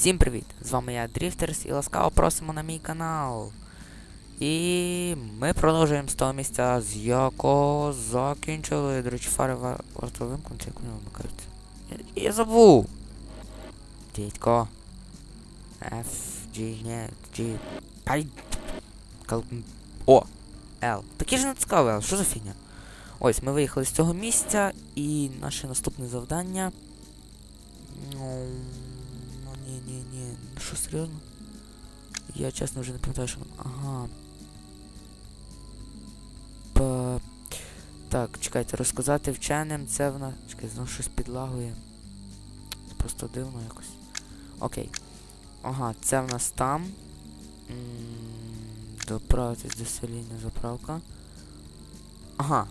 Всім привіт! З вами я Дріфтерс і ласкаво просимо на мій канал. І ми продовжуємо з того місця, з якого закінчили. До речі, фари варто вимкнути, як вони вимикаються. Я, я забув! Дідько. F, G, не, G. Пай. Кал... О! L. Таке ж не цікаве, L. Що за фігня? Ось, ми виїхали з цього місця, і наше наступне завдання. Ну, ні, ні, ні. Що серйозно? Я чесно вже не пам'ятаю, що. Ага. П... Так, чекайте, розказати вченим це в нас. Чекай, знову щось підлагує. Просто дивно якось. Окей. Ага, це в нас там. Доправитись до сеління заправка. Ага.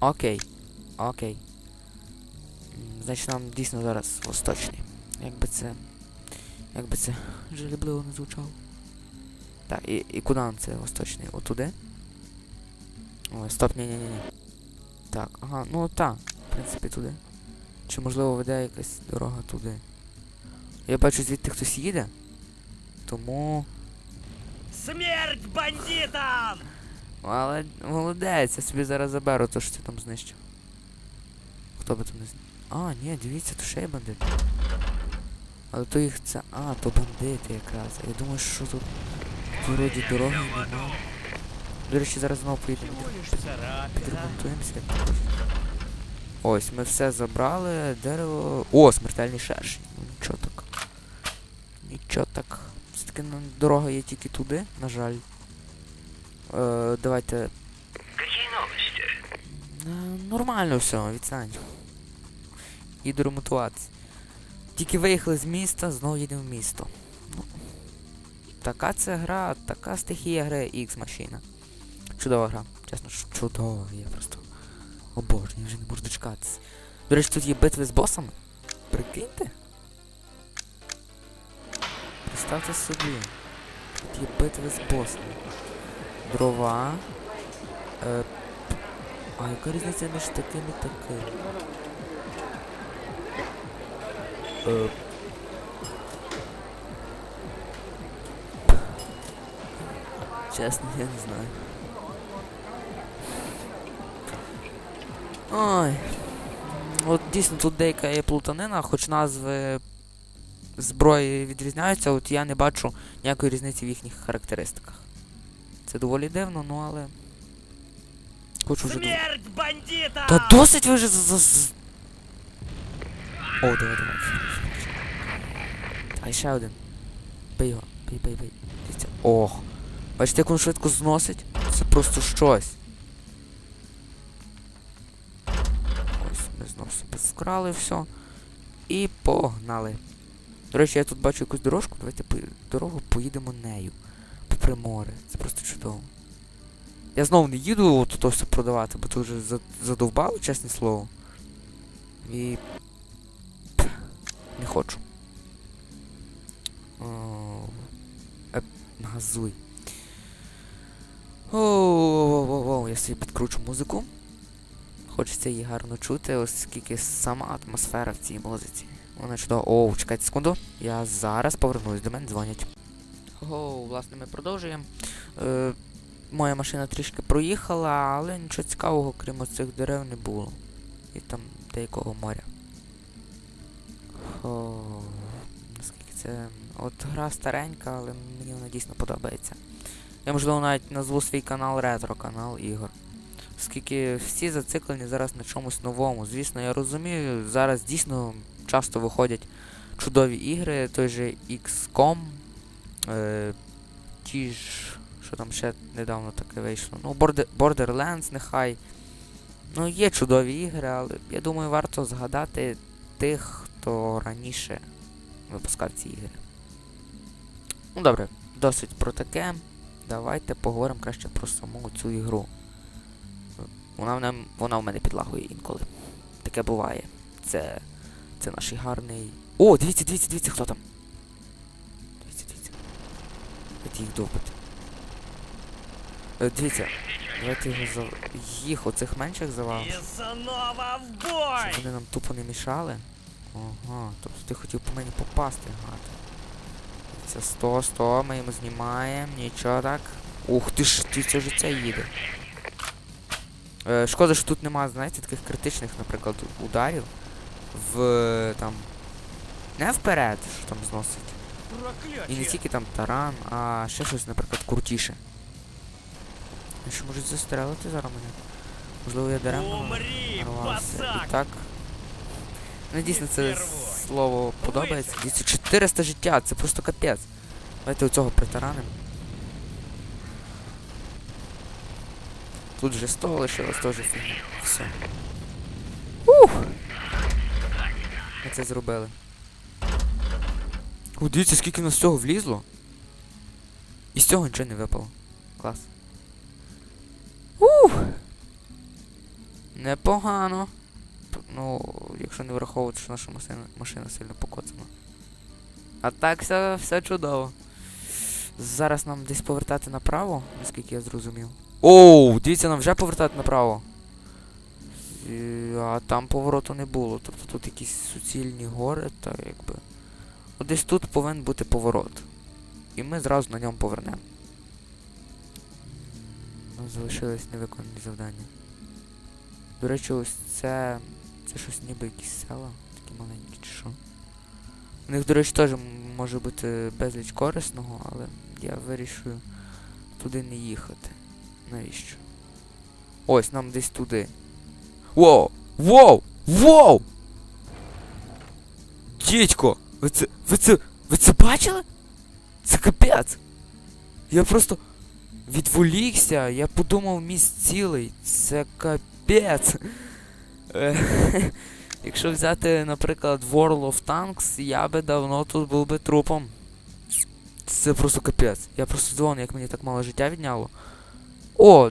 Окей. Окей. Значить нам дійсно зараз восточний. Якби це. Якби це жалібливо не звучало. Так, і, і куди нам це восточний? Отуди? Ой, стоп, ні ні ні ні Так, ага, ну так, в принципі, туди. Чи можливо веде якась дорога туди? Я бачу звідти хтось їде. Тому. Смерть бандитам! Але молодець, я собі зараз заберу то, що ти там знищив. Хто би там не зн... А, ні, дивіться, то ще є бандити. Але то їх це. А, то бандити якраз. Я думаю, що тут вроді дороги немає. До речі, зараз знову поїдемо. Підремонтуємося. Ось, ми все забрали, дерево. О, смертельний шершень. Нічого так. Нічого так. Все-таки дорога є тільки туди, на жаль. Е, давайте. Какие новости? Е, нормально все, відстань. Їду ремонтуватися. Тільки виїхали з міста, знову їдемо в місто. Ну, така це гра, така стихія гри X машина. Чудова гра. Чесно, чудова, я просто обожнюю, вже не можу дочекатися. До речі, тут є битви з босами. Прикиньте. Представте собі. Тут є битви з босами. Дрова. Е, а яка різниця між таким і таким? Е, Чесно, я не знаю. Ой. От дійсно тут деяка є плутанина, хоч назви зброї відрізняються, от я не бачу ніякої різниці в їхніх характеристиках. Це доволі дивно, ну але. Хочу вже. Смерть бандитам! Та досить ви вже за... О, давай, давай. А ще один. Бий його. Бий, бий, бий. Дивіться. Ох. Бачите, як він швидко зносить? Це просто щось. Ось, ми знов собі вкрали все. І погнали. До речі, я тут бачу якусь дорожку. Давайте по... дорогу поїдемо нею. Попри море. Це просто чудово. Я знову не їду от то все продавати, бо то вже за- задовбало, чесне слово. І. Не хочу. Газуй. Оу, я собі підкручу музику. Хочеться її гарно чути, оскільки сама атмосфера в цій музиці. Вона чудова. Оу, чекайте секунду. Я зараз повернусь, до мене дзвонять. Ого, власне, ми продовжуємо. Е, моя машина трішки проїхала, але нічого цікавого, крім оцих дерев, не було. І там деякого моря. О, наскільки це. От гра старенька, але мені вона дійсно подобається. Я можливо навіть назву свій канал ретро-канал ігор. Оскільки всі зациклені зараз на чомусь новому. Звісно, я розумію, зараз дійсно часто виходять чудові ігри, той же XCOM, е, ті ж що там ще недавно таке вийшло. Ну, Border, Borderlands нехай. Ну, є чудові ігри, але я думаю, варто згадати тих, хто раніше випускав ці ігри. Ну добре, досить про таке. Давайте поговоримо краще про саму цю ігру. Вона в, нам, вона в мене підлагує інколи. Таке буває. Це. Це наш гарний. О, дивіться, дивіться, дивіться, хто там. Дивіться, дивіться. Давайте їх довбити. Е, Дивіться, давайте його за... їх оцих менших завалимо, щоб вони нам тупо не мішали. Ага, тобто ти хотів по мені попасти, гад. Дивіться, 100, 100, ми йому знімаємо, нічого так. Ух ти ж, ти це ж це їде. Е, шкода, що тут немає, знаєте, таких критичних, наприклад, ударів в там. Не вперед, що там зносить. І не тільки там таран, а ще щось, наприклад, крутіше. Що можуть застрелити зараз мене? Можливо, я даремно нарвався. І так. Мені дійсно це. Слово подобається. 400 життя, це просто капець. Давайте оцього притараним. Тут вже 100 лишилось теж фігня. Все. Ух! Ми це зробили. О, дивіться, скільки в нас цього влізло. І з цього нічого не випало. Клас. Ух! Непогано. Ну, якщо не враховувати, що наша машина, машина сильно покоцана. А так все, все чудово. Зараз нам десь повертати направо, наскільки я зрозумів. Оу, дивіться, нам вже повертати направо. Е, А там повороту не було. Тобто тут якісь суцільні гори, та якби. От десь тут повинен бути поворот. І ми зразу на ньому повернемо. Залишились невиконані завдання. До речі, ось це. Це щось ніби якісь села, такі маленькі чи що. У них, до речі, теж може бути безліч корисного, але я вирішую туди не їхати. Навіщо? Ось, нам десь туди. Воу! Воу! Воу! Дідько! Ви це. Ви це. Ви це бачили? Це капець! Я просто відволікся, я подумав міст цілий. Це капець. Якщо взяти, наприклад, World of Tanks, я би давно тут був би трупом. Це просто капець. Я просто здивований, як мені так мало життя відняло. О!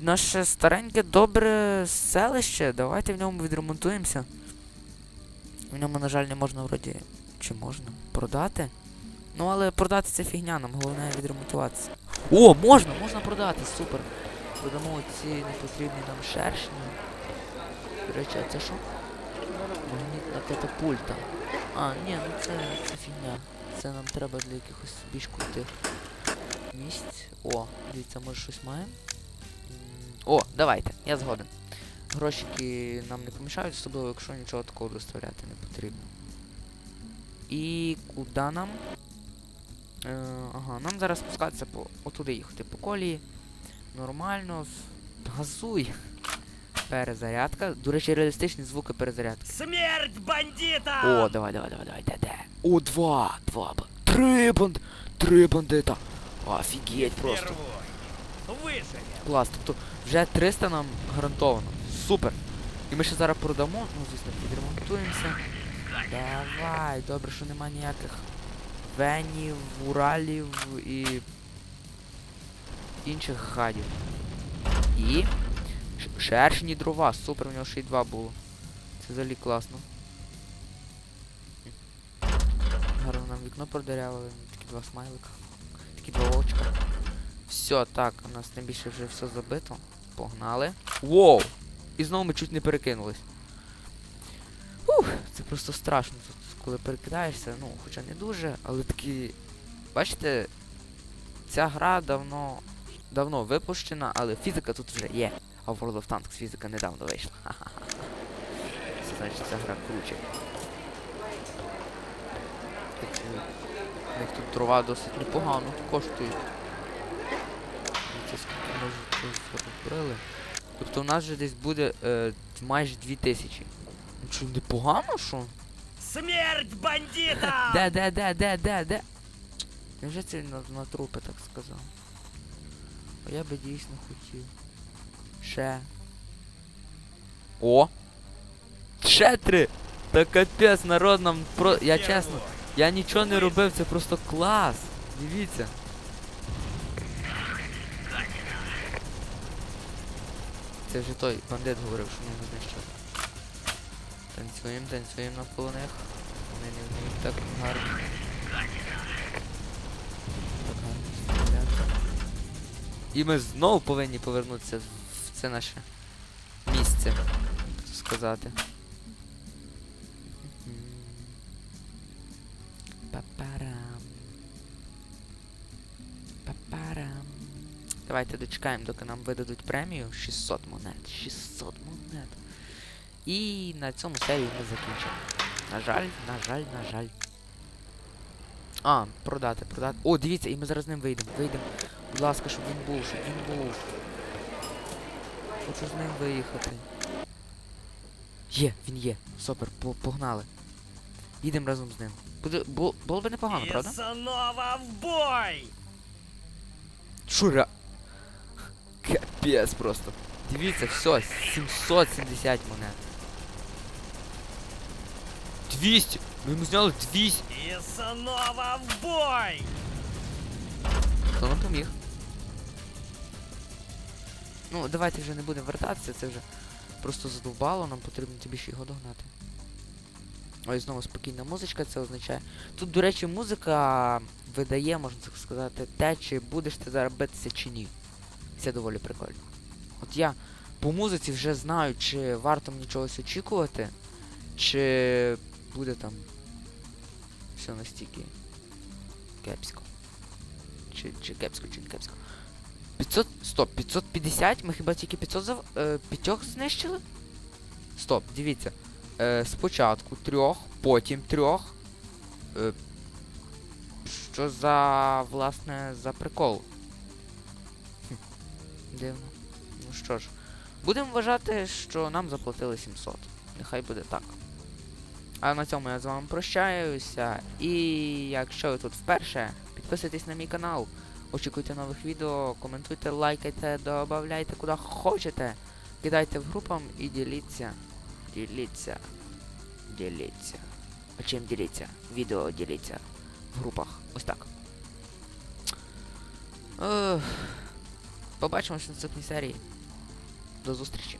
Наше стареньке добре селище. Давайте в ньому відремонтуємося. В ньому, на жаль, не можна вроді. Чи можна? Продати? Ну, але продати це фігня, нам головне відремонтуватися. О, можна, можна продати, супер. Продамо ці непотрібні нам шершні. Речі, а це що? Магнітна катапульта. А, ні, ну це, це фігня. Це нам треба для якихось більш крутих місць. О, дивіться, може щось маємо? О, давайте, я згоден. Грошики нам не помішають, особливо якщо нічого такого доставляти не потрібно. І куди нам? Е, ага, нам зараз спускатися по отуди їхати по колії. Нормально. Газуй. Перезарядка. До речі, реалістичні звуки перезарядки. Смерть бандитам! О, давай, давай, давай, давай, де, де? О, два, два, б- три банд, три бандита. Офігеть просто. Клас, тобто вже 300 нам гарантовано. Супер. І ми ще зараз продамо, ну звісно, підремонтуємося. Давай, добре, що нема ніяких венів, уралів і інших гадів. І шершні дрова, супер, в нього ще й два було. Це взагалі класно. Гарно нам вікно продырявили, такі два смайлика, такі два очка. Все, так, у нас найбільше вже все забито. Погнали. Воу! І знову ми чуть не перекинулись. Ух, це просто страшно тут, коли перекидаєшся, ну, хоча не дуже, але такі. Бачите, ця гра давно давно випущена, але фізика тут вже є. А в World of Tanks фізика недавно вийшла. Ха-ха-ха. Це значить ця гра круче. У них тут дрова досить непогано коштують. Це скільки ми тут зробили. Тобто у нас вже десь буде е, майже 2000. Ну що, непогано, що? Смерть бандитам! Де, де, де, де, де, де? Невже це на, на трупи так сказав? А я би дійсно хотів. Ще. О! Ще три! Та капець, народ нам про. Я чесно, я нічого не робив, це просто клас! Дивіться. Це вже той бандит говорив, що мене знищили. Танцюємо, танцюємо навколо них. Вони не вміють так гарно. І ми знову повинні повернутися це наше місце, так сказати. Папарам. Папарам. Давайте дочекаємо, доки нам видадуть премію. 600 монет. 600 монет. І на цьому серію ми закінчимо. На жаль, на жаль, на жаль. А, продати, продати. О, дивіться, і ми зараз з ним вийдемо. Вийдемо. Будь ласка, щоб він був, щоб він був. Хочу з ним виїхати. Є, він є. Супер, по- погнали. Їдемо разом з ним. Буде, бу- було би непогано, И правда? снова в бой! Шура. Капець просто. Дивіться, все, 770 монет. 200! Ми йому зняли 200! И снова в бой! Хто нам поміг? Ну, давайте вже не будемо вертатися, це вже просто задовбало, нам потрібно тобі ще його догнати. Ой, знову спокійна музичка, це означає. Тут, до речі, музика видає, можна так сказати, те, чи будеш ти зараз битися чи ні. Це доволі прикольно. От я по музиці вже знаю, чи варто мені чогось очікувати, чи буде там все настільки кепсько. Чи, чи кепсько, чи не кепсько. 500, стоп, 550? Ми хіба тільки 500 зав... е, п'ятьох знищили? Стоп, дивіться. Е, спочатку трьох, потім трьох. Е, що за, власне, за прикол? Хм, дивно. Ну що ж, будемо вважати, що нам заплатили 700. Нехай буде так. А на цьому я з вами прощаюся. І якщо ви тут вперше, підписуйтесь на мій канал. Очікуйте нових відео, коментуйте, лайкайте, додавайте куди хочете. Кидайте в групам і діліться. Діліться. Діліться. А чим діліться? Відео діліться. В групах. Ось так. Побачимось в наступній серії. До зустрічі.